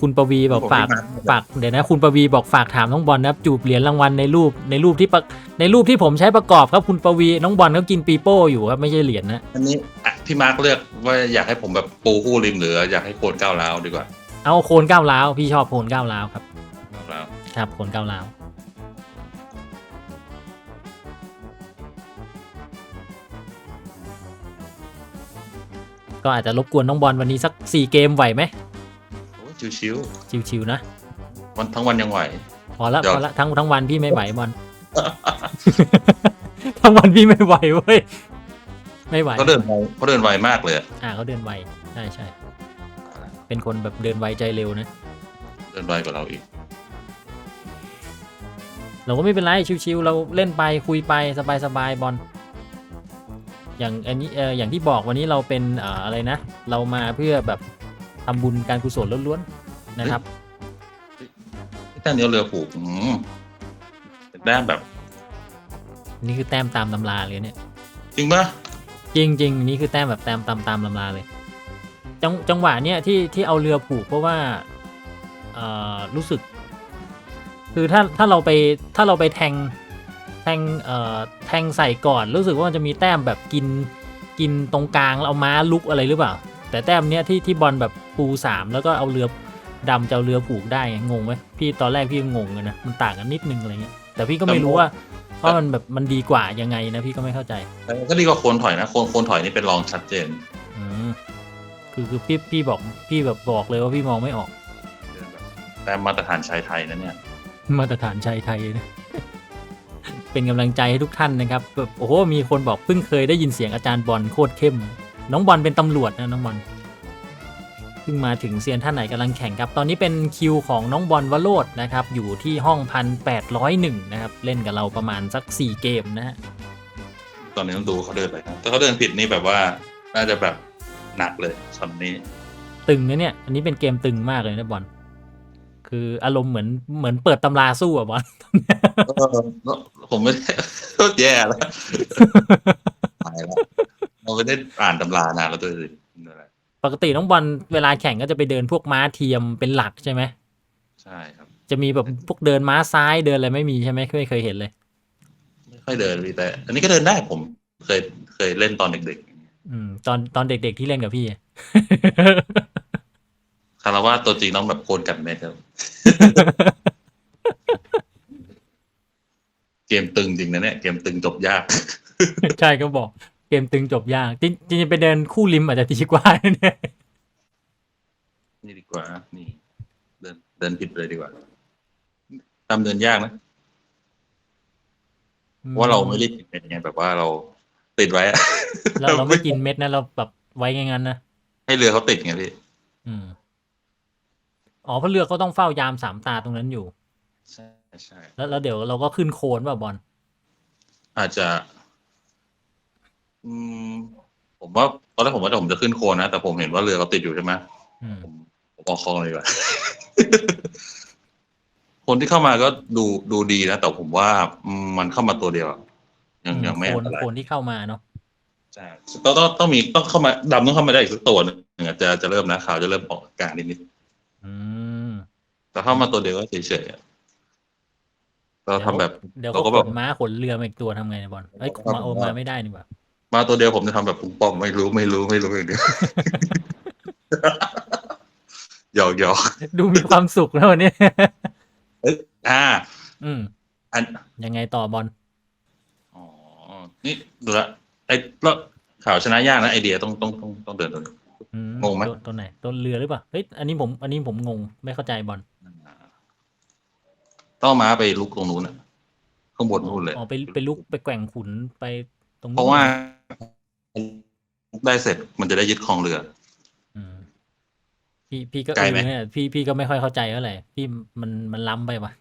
คุณปวีบอกผมฝากไม่มาฝากเดี๋ยวนะคุณปวีบอกฝากถามน้องบอลนะครับจูบเหรียญรางวัลในรูปในรูปที่ประในรูปที่ผมใช้ประกอบครับคุณปวีน้องบอลเขากินปีโป้อยู่ครับไม่ใช่เหรียญนะอันนี้อะพี่มาร์คเลือกว่าอยากให้ผมแบบปูคู่ริมหรืออยากให้โคนก้าวร้าวดีกว่า เอาโคนก้าวร้าวพี่ชอบโคนก้าวร้าวครับก้าวร้าวครับโคนก้าวร้าวก็อาจจะรบกวนน้องบอลวันนี้สักสี่เกมไหวไหมโอ้ ชิวชิวๆนะๆวันทั้งวันยังไหว พอละเดี๋ยว พอละทั้งทั้งวันพี่ไม่ไหวบอลทั้งวันพี่ไม่ไหวเว้ยไม่ไหวเขาเดินไวเขาเดินไวมากเลยอะอ่าเขาเดินไวใช่ใช่เป็นคนแบบเดินไวใจเร็วนะเดินไวกว่าเราอีกเราก็ไม่เป็นไรชิวๆเราเล่นไปคุยไปสบายๆบอลอย่างอันนี้เอออย่างที่บอกวันนี้เราเป็นเอ่ออะไรนะ เรามาเพื่อแบบ ทำบุญการกุศลล้วนๆนะครับที่ตั้งเนี้ยเรือผูกอืมเป็นแต้มแบบ นี่คือแต้มตามตำราเลยเนี่ย จริงปะจริงจริงๆนี่คือแต้มแบบแต้มตามตามตำราเลยจังจังหวะเนี้ยที่ที่เอาเรือผูกเพราะว่าเอ่อรู้สึก คือถ้าถ้าเราไปถ้าเราไปแทงแทงเอ่อแทงใส่ก่อนรู้สึกว่ามันจะมีแต้มแบบกินกินตรงกลางแล้วเอาม้าลุกอะไรหรือเปล่า แต่แต้มเนี้ยที่ที่บอลแบบปูสามแล้วก็เอาเรือดำจะเอาเรือผูกได้ไงงงไหมพี่ตอนแรกพี่ก็งงเลยนะมันต่างกันนิดนึงอะไรเงี้ยแต่พี่ก็ไม่รู้ว่าว่ามันแบบมันดีกว่ายังไงนะพี่ก็ไม่เข้าใจแต่ก็ดีกว่าโคนถอยนะโคนโคนถอยนี่เป็นรองชัดเจนอืมคือคือพี่พี่บอกพี่แบบบอกเลยว่าพี่มองไม่ออกเดินแบบแต้มมาตรฐานชายไทยนะเนี่ย มาตรฐานชายไทยนะเป็นกำลังใจให้ทุกท่านนะครับแบบโอ้โหมีคนบอกเพิ่งเคยได้ยินเสียงอาจารย์บอลโคตรเข้ม น้องบอลเป็นตำรวจนะน้องบอลเพิ่งมาถึงเซียนท่านไหนกำลังแข่งครับ ตอนนี้เป็นคิวของน้องบอลวโรดนะครับ อยู่ที่ห้องพันแปดร้อยหนึ่งนะครับ เล่นกับเราประมาณสักสี่เกมนะฮะตอนนี้ต้องดูเขาเดินไปนะถ้าเขาเดินผิดนี่แบบว่าน่าจะแบบหนักเลยช็อตนี้ ตึงนะเนี่ย อันนี้เป็นเกมตึงมากเลยนะบอลคืออารมณ์เหมือนเหมือนเปิดตำราสู้อะบอลเออแล้วผมไม่ได้ก็แย่แล้วตายแล้ว เราไม่ได้อ่านตำรานานแล้วด้วยสินั่นแหละปกติน้องบอลเวลาแข่งก็จะไปเดินพวกม้าเทียมเป็นหลักใช่ไหมใช่ครับ จะมีแบบพวกเดินม้าซ้ายเดินอะไรไม่มีใช่ไหมไม่เคยเห็นเลย ไม่ค่อยเดินเลยแต่ อันนี้ก็เดินได้ผมเคยเคยเล่นตอนเด็กอืมตอนตอนเด็กๆที่เล่นกับพี่ ๆคาราวาสตัวจริงต้องแบบโคนกันเม็ดครับ เกมตึงจริงนะเนี่ยเกมตึงจบยาก ใช่ก็บอก เกมตึงจบยาก จริงจริงๆไปเดินคู่ริมอาจจะดีกว่าเนี่ยนี่ดีกว่า นี่ เดินเดินผิดเลยดีกว่าตามเดินยากนะเพราะว่าเราไม่ได้ติดเป็นไงแบบว่าเราติดไว้อะ เราเราไม่กินเม็ดนะเราแบบไว้งั้นๆนะให้เรือเขาติดไงพี่ อืมอ๋อเพราะเรือก็ต้องเฝ้ายามสามตาตรงนั้นอยู่ ใช่ใช่แล้วแล้วเดี๋ยวเราก็ขึ้นโคนป่ะบอลอาจจะ อืม ผมว่าตอนแรกผมว่าผมจะขึ้นโคนนะ แต่ผมเห็นว่าเรือเขาติดอยู่ใช่ไหมอืม ผมผมออกคลองเลยดีกว่า คนที่เข้ามาก็ดูดูดีนะ แต่ผมว่าอืมมันเข้ามาตัวเดียวอะยังยังไม่โคอันนตราย โคนที่เข้ามาเนาะใช่ต้องต้องต้องมีต้องเข้ามาดำต้องเข้ามาได้อีกสักตัวหนึงอะจะจะเริ่มนะข่าวจะเริ่มออกอาการนิดนิดอืมๆแต่เข้ามาตัวเดียวก็เฉยๆอะเราทำแบบ เดี๋ยวเราก็ก็แบขบนม้าขนเรือมาอีกตัวทำไงเนี่ยบอลเอ้ยครับมาโอผมว่า มาไม่ได้นี่หว่า มาตัวเดียวผมจะทำแบบปุ้งป้อมไม่รู้ไม่รู้ไม่รู้อย่างเดียวหยอกหยอกดูมีความสุขแล้ววันนี้อ่า อืม อันยังไงต่อบอลอ๋อนี่ดูละไอ้แล้วข่าวชนะยากนะไอเดียต้องต้องต้องต้องเดินตัวนี้อืงงไหมตัวตัวไหนตัวเรือหรือเปล่าเฮ้ยอันนี้ผม อันนี้ผมงงไม่เข้าใจบอลต้องม้าไปลุกตรงนู้นอะข้างบนนู่นเลยอ๋อไปไปลุกไปแกว่งขุนไป ตรงนู้นเพราะว่าลุกได้เสร็จมันจะได้ยึดครองเรือ อืมพี่พี่ก็ไกลไหม เออเนี่ยพี่พี่ก็ไม่ค่อยเข้าใจเท่าไหร่พี่มันมันล้ำไปปะ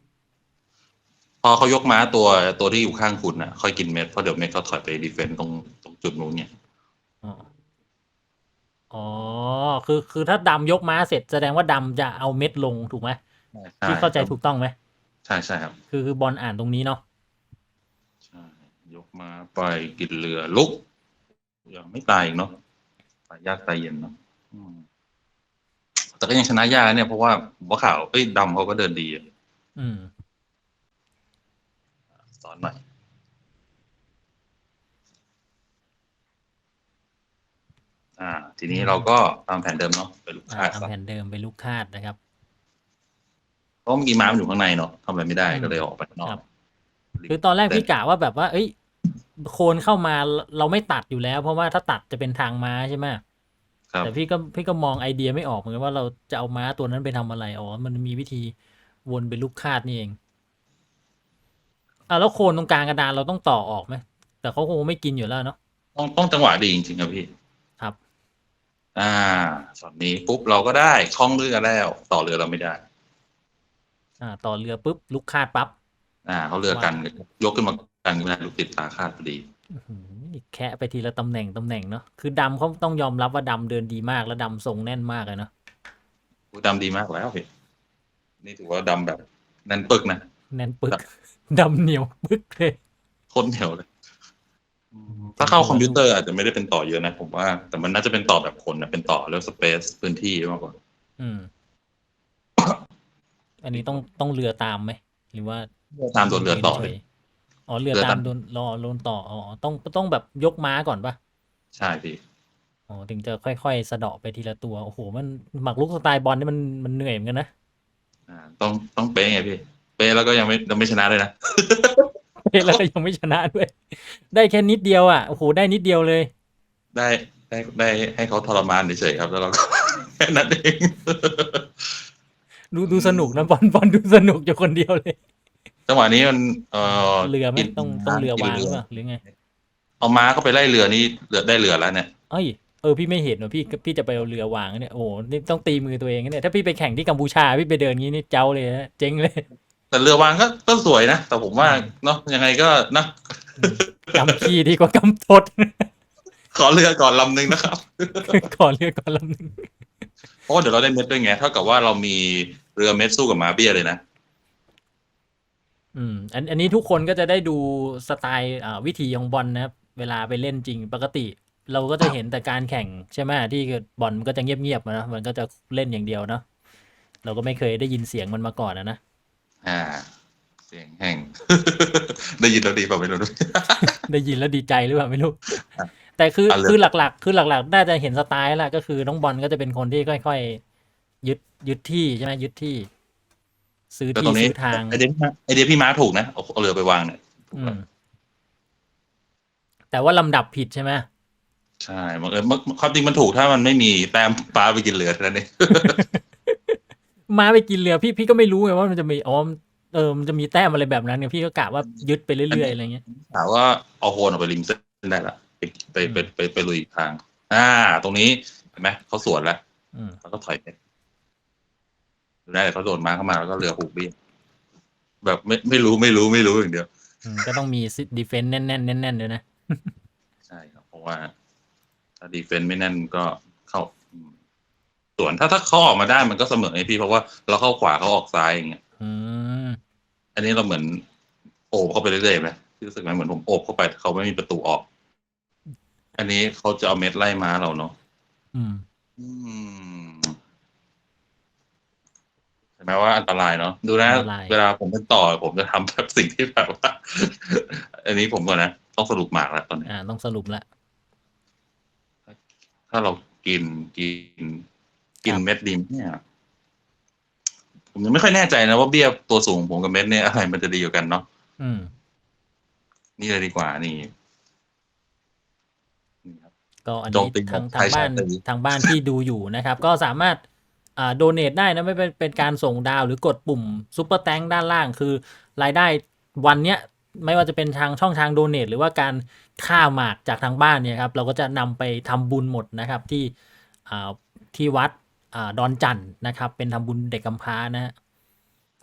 พอเขายกม้าตัวตัวที่อยู่ข้างคุณน่ะค่อยกินเม็ดเพราะเดี๋ยวเม็ดเขาถอยไปดีเฟนต์ตรงตรงจุดนู้นเนี่ยอ๋ออ๋อคือคือถ้าดำยกม้าเสร็จแสดงว่าดำจะเอาเม็ดลงถูกไหมพี่เข้าใจถูกต้องไหม ใช่ใช่ครับ คือคือบอลอ่านตรงนี้เนาะใช่ยก ม้าไปกินเรือลุกยังไม่ตายอีกเนาะตายยากตายเย็นเนาะอืมแต่ก็ยังชนะยากเนี่ยเพราะว่าผมว่าข่าวเอ้ยดำเขาก็เดินดีอะอืมสอนหน่อยอ่า ทีนี้เราก็ตามแผนเดิมเนาะไปลูกอ่าคาดทำซะแผ่นเดิมเป็นลูกคาดนะครับเพราะเมื่อกี้ม้ามันอยู่ข้างในเนาะทำอะไรไม่ได้อืมก็เลยออกไปข้างนอครักบคือตอนแรกพี่กะว่าแบบว่า เอ้ย โคนเข้ามาเราไม่ตัดอยู่แล้ว เพราะว่าถ้าตัดจะเป็นทางม้าใช่ไหมครับแต่พี่ก็พี่ก็มองไอเดียไม่ออกเหมือนกันว่าเราจะเอาม้าตัวนั้นไปทำอะไรอ๋อมันมีวิธีวนเป็นลูกคาดนี่เองอะแล้วโคนตรงกลางกระดานเราต้องต่อออกไหมแต่เขาคงไม่กินอยู่แล้วเนาะต้องต้องจังหวะดีจริงๆครับพี่ครับ อ่าสอนนี้ปุ๊บเราก็ได้คล่องเรือแล้ว ต่อเรือเราไม่ได้ อ่า ต่อเรือปุ๊บลูกคาดปั๊บอ่าเขาเรือกันยกขึ้นมา กันไม่ได้ลูกติดตาคาดพอดีอื้อหือแคะไปทีละตำแหน่งตำแหน่งเนาะคือดำเขาต้องยอมรับว่าดำเดินดีมากแล้วดำทรงแน่นมากเลยเนาะดำดีมากแล้วพี่นี่ถือว่าดำแบบแน่นปึกนะแน่นปึกดำเหนียวปึกเลยโคนเหนียวเลย ถ้าเข้าคอมพิวเตอร์อาจจะไม่ได้เป็นต่อเยอะนะผมว่า แต่มันน่าจะเป็นต่อแบบคนนะเป็นต่อแล้วสเปซพื้นที่มากกว่าอืม อันนี้ต้องต้องเรือตามไหมหรือว่าตามตัวเรือต่อเลย อ๋อเรือเรือตาตามมโดนรอโดนต่ออ๋อต้องต้องแบบยกม้าก่อนปะใช่พี่อ๋อถึงจะค่อยๆสะเดาะไปทีละตัวโอ้โหมันหมักลุกสไตล์บอลนี่มันมันเหนื่อยเหมือนกันนะอ่าต้องต้องเป๊ะไงพี่ เป๊ะแล้วก็ยังไม่ยังไม่ชนะเลยนะแล้วก็ยังไม่ชนะด้วย ได้แค่นิดเดียวอะโอ้โหได้นิดเดียวเลย ได้ได้ได้ให้เขาทรมานเฉยๆครับแล้วเราก็แค่นั้นเองดูดูสนุกนะบอลบอลดูสนุกอยู่คนเดียวเลย จังหวะนี้มันเออเรือไหมกินต้องต้องเรือวางหกิรืนอเปล่าหรือไงเอาม้าเข้าไปไล่เรือนี่เรือได้เรือแล้วเนี่ยเอ้ยเออพี่ไม่เห็นว่าพี่พี่จะไปเอาเรือวางเนี่ยโอ้โหนี่ต้องตีมือตัวเองนะเนี่ยถ้าพี่ไปแข่งที่กัมพูชาพี่ไปเดินงี้นี่เจ้าเลยนะเจ๊งเลย แต่เรือวางก็ก็สวยนะ แต่ผมว่าเนาะยังไงก็นะกำขี้ดีกว่ากำทดขอเรือก่อนลำหนึ่งนะครับ ขอเรือก่อนลำหนึ่งเพราะว่าเดี๋ยวเราได้เม็ดด้วยไงเท่ากับว่าเรามีเรือเม็ดสู้กับม้าเบี้ยเลยนะ อืมอันอันนี้ทุกคนก็จะได้ดูสไตล์อ่าวิธีของบอลนะครับ เวลาไปเล่นจริงปกติ เราก็จะเห็นแต่การแข่งใช่ไหมที่บอลมันก็จะเงียบๆอะนะมันก็จะเล่นอย่างเดียวเนาะเราก็ไม่เคยได้ยินเสียงมันมาก่อนนะนะอ่า เสียงแห้งได้ยินเราดีเปล่าไม่รู้ ได้ยินแล้วดีใจหรือเปล่าไม่รู้ แต่คือเอาเลย คือหลักๆ คือหลักๆ น่าจะเห็นสไตล์แหละก็คือน้องบอลก็จะเป็นคนที่ค่อยๆยึดยึดที่ใช่ไหมยึดที่ ซื้อแต่ที่ตรงนี้ซื้อทางไอเดียพี่ม้าไอเดียพี่ม้าถูกนะเอาเอาเรือไปวางเนี่ยอืมแต่ว่าลำดับผิดใช่ไหมใช่มันเออมันความจริงมันถูกถ้ามันไม่มีแต้มปลาไปกินเรือเท่านั้นเองมาไปกินเรือพี่พี่ก็ไม่รู้ไงว่ามันจะมีอ๋อเออมันจะมีแต้มอะไรแบบนั้นเนี่ยพี่ก็กะว่ายึดไปเรื่อยๆอะไรเงี้ยถามว่าเอาโฮนออกไปริมเส้นได้ละไปไปไปไปไปลุยอีกทาง อ่า ตรงนี้เห็นไหมเขาสวนแล้วอืมแล้วก็ถอยไปดู ได้เลยเขาโดนม้าเข้ามาแล้วก็เรือผูกเบี้ยแบบไม่ไม่รู้ไม่รู้ไม่รู้อย่างเดียวอืมก็ต้องมีดีเฟนต์แน่นๆแน่นๆเลยนะ ใช่ครับ เพราะว่า ถ้าดีเฟนต์ไม่แน่นก็เข้าอืมส่วนถ้าถ้าเขาออกมาได้มันก็เสมอไงพี่เพราะว่าเราเข้าขวาเขาออกซ้ายอย่างเงี้ย อืมอันนี้เราเหมือนโอบเข้าไปเรื่อยๆไหมพี่รู้สึกไหมเหมือนผมโอบเข้าไปเขาไม่มีประตูออก อันนี้เขาจะเอาเม็ดไล่ม้าเราเนาะอืม อืม เห็นไหมว่าอันตรายเนาะดูนะอันตรายเวลาผมเป็นต่อผมจะทำแบบสิ่งที่แบบว่า อันนี้ผมก่อนนะ ต้องสรุปหมากแล้วตอนนี้อ่าต้องสรุปละถ้าเรากินกิน กินครับเม็ดดิมเนี่ย ผมยังไม่ค่อยแน่ใจนะว่าเบี้ยตัวสูงผมกับเม็ดเนี่ยอะไรมันจะดีกว่ากันเนาะอืม นี่เลยดีกว่านี่นี่ครับก็อันโจนี้มตีทางแบบทางบ้านใช้ใช้ทางบ้านที่ดูอยู่นะครับ ก็สามารถอ่า โดเนทได้นะไม่เป็นเป็นการส่งดาวหรือกดปุ่มซุปเปอร์แตงด้านล่างคือรายได้วันเนี้ยไม่ว่าจะเป็นทางช่องทางโดเนทหรือว่าการค่าหมากจากทางบ้านเนี่ยครับเราก็จะนำไปทำบุญหมดนะครับที่อ่าที่วัดอ่าดอนจันทร์นะครับ เป็นทำบุญเด็กกำพร้านะฮะ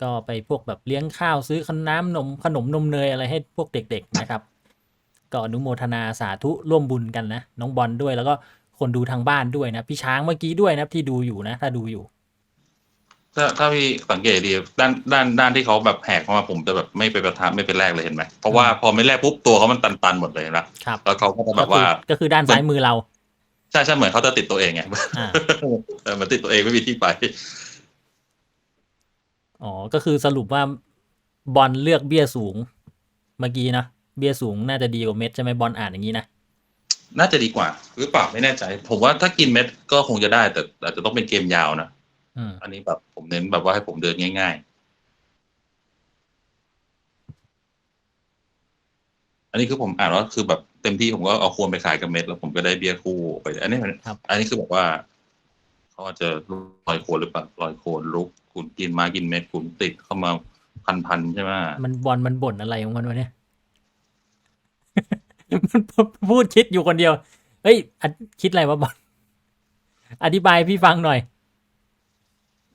ก็ไปพวกแบบเลี้ยงข้าวซื้อขนน้ำนมขนมนมเนยอะไรให้พวกเด็ก ๆนะครับ ก็อนุโมทนาสาธุร่วมบุญกันนะน้องบอลด้วยแล้วก็ คนดูทางบ้านด้วยนะพี่ช้างเมื่อกี้ด้วยนะที่ดูอยู่นะ ถ้าดูอยู่ ถ้าถ้าพี่สังเกตดีด้านด้านด้านที่เขาแบบแหกเข้ามาผมจะแบบไม่ไปประทับไม่เป็นแรกเลยเห็นไหมเพราะว่าพอไม่แรกปุ๊บตัวเขามันตันๆหมดเลยนะครับแล้วเขาก็จะแบก็บคืว่าอก็คือด้านซ้ายมือเราใช่ใช่เหมือนเขาจะติดตัวเองไงอ่าเออมันติดตัวเองไม่มีที่ไปอ๋อ ก็คือสรุปว่าบอลเลือกเบี้ยสูง เมื่อกี้นะเบี้ยสูงน่าจะดีกว่าเม็ดใช่ไหมบอลอ่านอย่างนี้นะ น่าจะดีกว่า หรือเปล่าไม่แน่ใจ ผมว่าถ้ากินเม็ดก็คงจะได้ แต่อาจจะต้องเป็นเกมยาวนะอืม อันนี้แบบผมเน้นแบบว่าให้ผมเดินง่าย ๆ อันนี้คือผมอ่านว่าคือแบบเต็มที่ผมก็เอาควรไปขายกับเม็ด แล้วผมก็ได้เบี้ยคู่ไป อันนี้มันครับ อันนี้คือบอกว่าเขาอาจจะลอยโคนหรือเปล่าลอยโคนลุกคุณกินมากินเม็ดคุณติดเข้ามาพันๆใช่ไหม มันบอลมันบ่นอะไรของมันวะเนี่ยมัน พูดคิดอยู่คนเดียว เฮ้ยอัดคิดอะไรวะบอลอธิบายพี่ฟังหน่อย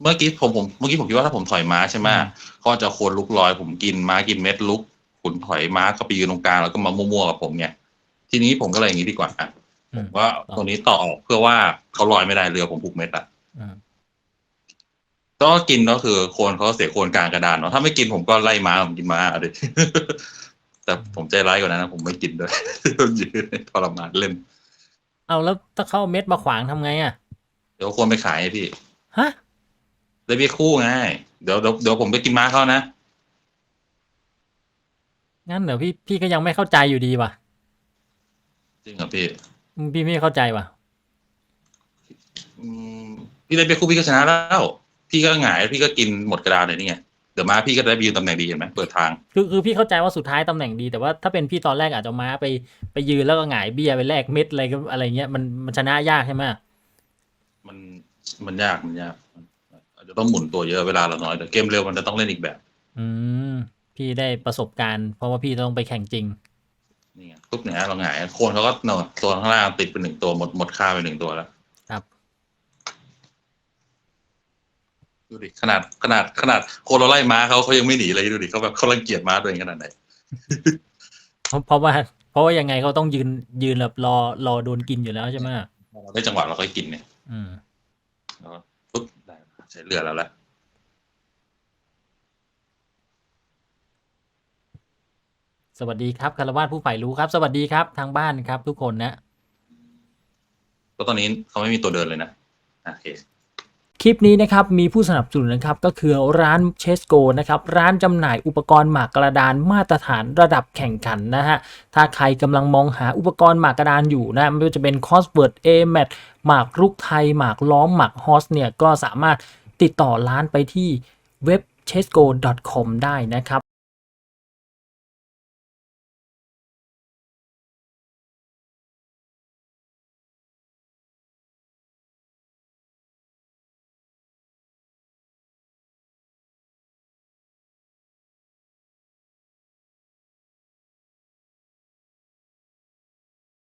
เมื่อกี้ผมผมเมื่อกี้ผมคิดว่าถ้าผมถอยม้าใช่ไหมอืมเขาจะโคนลุกลอยผมกินม้ากินเม็ดลุกคุณถอยม้าก็ไปยืนตรงกลางแล้วก็มามั่วๆกับผมไงทีนี้ผมก็เลยอย่างนี้ดีกว่าอะอืมว่าตรงนี้ต่อออกเพื่อว่าเขาลอยไม่ได้เรือผมผูกเม็ดอะอืมก็กินก็คือโคนเขาเสียโคนกลางกระดานเนาะถ้าไม่กินผมก็ไล่ม้าผมกินม้าเอาดิ แต่ผมใจร้ายกว่านั้นนะผมไม่กินด้วยยืนให้ทรมานเล่น เอาแล้วถ้าเข้าเม็ดมาขวางทำไงอะ เดี๋ยวควรไปขายให้พี่ฮะ ได้เบี้ยคู่ไงเดี๋ยวเดี๋ยวเดี๋ยวผมไปกินม้าเขานะ งั้นเดี๋ยวพี่พี่ก็ยังไม่เข้าใจอยู่ดีว่ะจริงเหรอพี่อืมพี่ไม่เข้าใจว่ะ อืมพี่ได้เบี้ยคู่พี่ก็ชนะแล้ว พี่ก็หงายพี่ก็กินหมดกระดานเลยนี่ไง เดี๋ยวม้าพี่ก็ได้ไปยืนตำแหน่งดีเห็นไหมเปิดทาง คือคือพี่เข้าใจว่าสุดท้ายตำแหน่งดี แต่ว่าถ้าเป็นพี่ตอนแรกอาจจะเอาม้าไปไปยืนแล้วก็หงายเบี้ยไปแลกเม็ดอะไรก็อะไรเงี้ยมันมันชนะยากใช่ไหมมันมันยากมันยากอาจจะต้องหมุนตัวเยอะเวลาเราน้อยแต่เกมเร็วมันจะต้องเล่นอีกแบบ อืมพี่ได้ประสบการณ์ เพราะว่าพี่ต้องไปแข่งจริงนี่ไงปุ๊บเนี่ยเราหงายโคนเขาก็เนอะตัวข้างล่างติดไปหนึ่งตัวหมดหมดค่าไปหนึ่งตัวแล้ว ครับ ดูดิขนาดขนาดขนาดโคนเราไล่ม้าเขาเขายังไม่หนีเลยดูดิเขาแบบเขารังเกียจม้าตัวเองขนาดไหนเพราะเพราะว่า เพราะว่ายังไงเขาต้องยืนยืนแบบรอรอโดนกินอยู่แล้วใช่ไหมเราได้จังหวะเราค่อยกินเนี่ยอืมแล้วก็ปุ๊บได้ใช้เรือแล้วแหละสวัสดีครับคารวาสผู้ใฝ่รู้ครับ สวัสดีครับทางบ้านครับ ทุกคนนะก็ตอนนี้เขาไม่มีตัวเดินเลยนะโอเค คลิปนี้นะครับมีผู้สนับสนุนนะครับก็คือร้านเชสโกนะครับร้านจำหน่ายอุปกรณ์หมากกระดานมาตรฐานระดับแข่งขันนะฮะถ้าใครกำลังมองหาอุปกรณ์หมากกระดานอยู่นะไม่ว่าจะเป็นคอสเวิร์ดเอแมทหมากรุกไทยหมากล้อมหมากฮอสเนี่ยก็สามารถติดต่อร้านไปที่เว็บ chesco.com ได้นะครับ